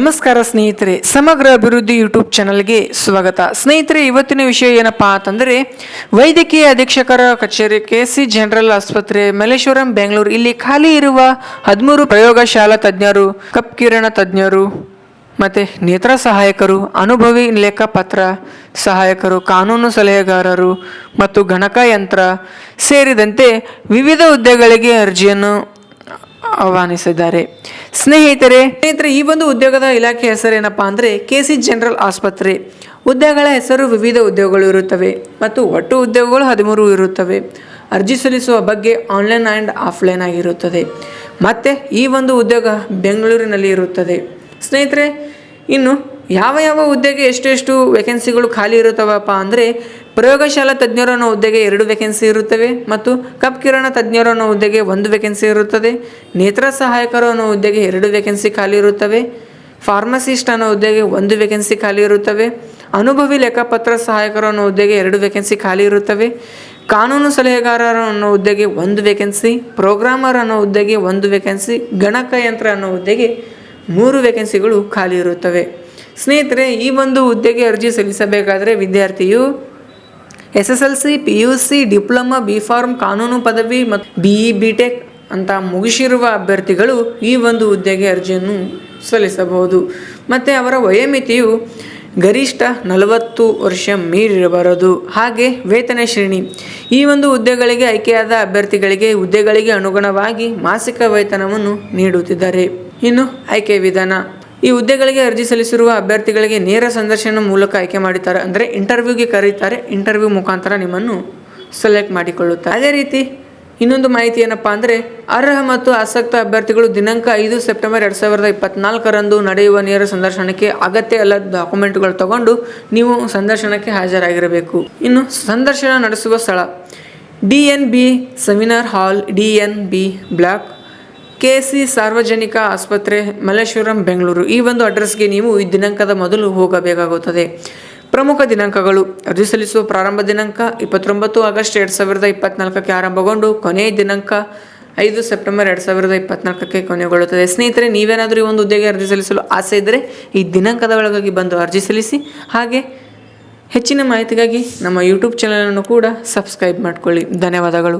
ನಮಸ್ಕಾರ ಸ್ನೇಹಿತರೆ, ಸಮಗ್ರ ಅಭಿವೃದ್ಧಿ ಯೂಟ್ಯೂಬ್ ಚಾನಲ್ಗೆ ಸ್ವಾಗತ. ಸ್ನೇಹಿತರೆ, ಇವತ್ತಿನ ವಿಷಯ ಏನಪ್ಪಾ ಅಂತಂದರೆ, ವೈದ್ಯಕೀಯ ಅಧೀಕ್ಷಕರ ಕಚೇರಿ ಕೆ ಸಿ ಜನರಲ್ ಆಸ್ಪತ್ರೆ ಮಲ್ಲೇಶ್ವರಂ, ಬೆಂಗಳೂರು. ಇಲ್ಲಿ ಖಾಲಿ ಇರುವ ಹದಿಮೂರು ಪ್ರಯೋಗಶಾಲಾ ತಜ್ಞರು, ಕಪ್ ಕಿರಣ ತಜ್ಞರು, ಮತ್ತು ನೇತ್ರ ಸಹಾಯಕರು, ಅನುಭವಿ ಲೆಕ್ಕಪತ್ರ ಸಹಾಯಕರು, ಕಾನೂನು ಸಲಹೆಗಾರರು ಮತ್ತು ಗಣಕಯಂತ್ರ ಸೇರಿದಂತೆ ವಿವಿಧ ಹುದ್ದೆಗಳಿಗೆ ಅರ್ಜಿಯನ್ನು ಆಹ್ವಾನಿಸಿದ್ದಾರೆ. ಸ್ನೇಹಿತರೆ ಸ್ನೇಹಿತರೆ, ಈ ಒಂದು ಉದ್ಯೋಗದ ಇಲಾಖೆ ಹೆಸರೇನಪ್ಪ ಅಂದರೆ ಕೆ ಸಿ ಜನರಲ್ ಆಸ್ಪತ್ರೆ. ಉದ್ಯೋಗಗಳ ಹೆಸರು ವಿವಿಧ ಉದ್ಯೋಗಗಳು ಇರುತ್ತವೆ ಮತ್ತು ಒಟ್ಟು ಉದ್ಯೋಗಗಳು ಹದಿಮೂರು ಇರುತ್ತವೆ. ಅರ್ಜಿ ಸಲ್ಲಿಸುವ ಬಗ್ಗೆ ಆನ್ಲೈನ್ ಆ್ಯಂಡ್ ಆಫ್ಲೈನ್ ಆಗಿರುತ್ತದೆ. ಮತ್ತು ಈ ಒಂದು ಉದ್ಯೋಗ ಬೆಂಗಳೂರಿನಲ್ಲಿ ಇರುತ್ತದೆ. ಸ್ನೇಹಿತರೆ, ಇನ್ನು ಯಾವ ಯಾವ ಹುದ್ದೆಗೆ ಎಷ್ಟೆಷ್ಟು ವೇಕೆನ್ಸಿಗಳು ಖಾಲಿ ಇರುತ್ತವಪ್ಪ ಅಂದರೆ ಪ್ರಯೋಗಶಾಲಾ ತಜ್ಞರು ಅನ್ನೋ ಹುದ್ದೆಗೆ ಎರಡು ವೇಕೆನ್ಸಿ ಇರುತ್ತವೆ ಮತ್ತು ಕಪ್ ಕಿರಣ ತಜ್ಞರು ಅನ್ನೋ ಹುದ್ದೆಗೆ ಒಂದು ವೇಕೆನ್ಸಿ ಇರುತ್ತದೆ. ನೇತ್ರ ಸಹಾಯಕರು ಅನ್ನೋ ಹುದ್ದೆಗೆ ಎರಡು ವೇಕೆನ್ಸಿ ಖಾಲಿ ಇರುತ್ತವೆ. ಫಾರ್ಮಸಿಸ್ಟ್ ಅನ್ನೋ ಹುದ್ದೆಗೆ ಒಂದು ವೇಕೆನ್ಸಿ ಖಾಲಿ ಇರುತ್ತವೆ. ಅನುಭವಿ ಲೆಕ್ಕಪತ್ರ ಸಹಾಯಕರು ಅನ್ನೋ ಹುದ್ದೆಗೆ ಎರಡು ವೇಕೆನ್ಸಿ ಖಾಲಿ ಇರುತ್ತವೆ. ಕಾನೂನು ಸಲಹೆಗಾರರು ಅನ್ನೋ ಹುದ್ದೆಗೆ ಒಂದು ವೇಕೆನ್ಸಿ ಪ್ರೋಗ್ರಾಮರ್ ಅನ್ನೋ ಹುದ್ದೆಗೆ ಒಂದು ವೇಕೆನ್ಸಿ ಗಣಕಯಂತ್ರ ಅನ್ನೋ ಹುದ್ದೆಗೆ ಮೂರು ವೇಕೆನ್ಸಿಗಳು ಖಾಲಿ ಇರುತ್ತವೆ. ಸ್ನೇಹಿತರೆ, ಈ ಒಂದು ಹುದ್ದೆಗೆ ಅರ್ಜಿ ಸಲ್ಲಿಸಬೇಕಾದರೆ ವಿದ್ಯಾರ್ಥಿಯು S S L C P U C, diploma B pharm ಕಾನೂನು ಪದವಿ ಮತ್ತು ಬಿ ಇ ಬಿ ಟೆಕ್ ಅಂತ ಮುಗಿಸಿರುವ ಅಭ್ಯರ್ಥಿಗಳು ಈ ಒಂದು ಹುದ್ದೆಗೆ ಅರ್ಜಿಯನ್ನು ಸಲ್ಲಿಸಬಹುದು. ಮತ್ತು ಅವರ ವಯೋಮಿತಿಯು ಗರಿಷ್ಠ ನಲವತ್ತು ವರ್ಷ ಮೀರಿರಬಾರದು. ಹಾಗೆ ವೇತನ ಶ್ರೇಣಿ. ಈ ಒಂದು ಹುದ್ದೆಗಳಿಗೆ ಆಯ್ಕೆಯಾದ ಅಭ್ಯರ್ಥಿಗಳಿಗೆ ಹುದ್ದೆಗಳಿಗೆ ಅನುಗುಣವಾಗಿ ಮಾಸಿಕ ವೇತನವನ್ನು ನೀಡುತ್ತಿದ್ದಾರೆ. ಇನ್ನು ಆಯ್ಕೆ ವಿಧಾನ. ಈ ಹುದ್ದೆಗಳಿಗೆ ಅರ್ಜಿ ಸಲ್ಲಿಸಿರುವ ಅಭ್ಯರ್ಥಿಗಳಿಗೆ ನೇರ ಸಂದರ್ಶನ ಮೂಲಕ ಆಯ್ಕೆ ಮಾಡಿದ್ದಾರೆ ಅಂದರೆ ಇಂಟರ್ವ್ಯೂಗೆ ಕರೀತಾರೆ, ಇಂಟರ್ವ್ಯೂ ಮುಖಾಂತರ ನಿಮ್ಮನ್ನು ಸೆಲೆಕ್ಟ್ ಮಾಡಿಕೊಳ್ಳುತ್ತಾರೆ. ಅದೇ ರೀತಿ ಇನ್ನೊಂದು ಮಾಹಿತಿ ಏನಪ್ಪ ಅಂದರೆ ಅರ್ಹ ಮತ್ತು ಆಸಕ್ತ ಅಭ್ಯರ್ಥಿಗಳು ದಿನಾಂಕ ಐದು ಸೆಪ್ಟೆಂಬರ್ ಎರಡು ಸಾವಿರದ ಇಪ್ಪತ್ನಾಲ್ಕರಂದು ನಡೆಯುವ ನೇರ ಸಂದರ್ಶನಕ್ಕೆ ಅಗತ್ಯ ಎಲ್ಲ ಡಾಕ್ಯುಮೆಂಟ್ಗಳು ತಗೊಂಡು ನೀವು ಸಂದರ್ಶನಕ್ಕೆ ಹಾಜರಾಗಿರಬೇಕು. ಇನ್ನು ಸಂದರ್ಶನ ನಡೆಸುವ ಸ್ಥಳ D N B seminar hall, D N B block K C ಸಾರ್ವಜನಿಕ ಆಸ್ಪತ್ರೆ, ಮಲ್ಲೇಶ್ವರಂ, ಬೆಂಗಳೂರು. ಈ ಒಂದು ಅಡ್ರೆಸ್ಗೆ ನೀವು ಈ ದಿನಾಂಕದ ಮೊದಲು ಹೋಗಬೇಕಾಗುತ್ತದೆ. ಪ್ರಮುಖ ದಿನಾಂಕಗಳು. ಅರ್ಜಿ ಸಲ್ಲಿಸುವ ಪ್ರಾರಂಭ ದಿನಾಂಕ ಇಪ್ಪತ್ತೊಂಬತ್ತು ಆಗಸ್ಟ್ ಎರಡು ಸಾವಿರದ ಇಪ್ಪತ್ನಾಲ್ಕಕ್ಕೆ ಆರಂಭಗೊಂಡು ಕೊನೆಯ ದಿನಾಂಕ ಐದು ಸೆಪ್ಟೆಂಬರ್ ಎರಡು ಸಾವಿರದ ಇಪ್ಪತ್ನಾಲ್ಕಕ್ಕೆ ಕೊನೆಗೊಳ್ಳುತ್ತದೆ. ಸ್ನೇಹಿತರೆ, ನೀವೇನಾದರೂ ಈ ಒಂದು ಹುದ್ದೆಗೆ ಅರ್ಜಿ ಸಲ್ಲಿಸಲು ಆಸೆ ಇದ್ದರೆ ಈ ದಿನಾಂಕದ ಒಳಗಾಗಿ ಬಂದು ಅರ್ಜಿ ಸಲ್ಲಿಸಿ. ಹಾಗೆ ಹೆಚ್ಚಿನ ಮಾಹಿತಿಗಾಗಿ ನಮ್ಮ ಯೂಟ್ಯೂಬ್ ಚಾನಲನ್ನು ಕೂಡ ಸಬ್ಸ್ಕ್ರೈಬ್ ಮಾಡಿಕೊಳ್ಳಿ. ಧನ್ಯವಾದಗಳು.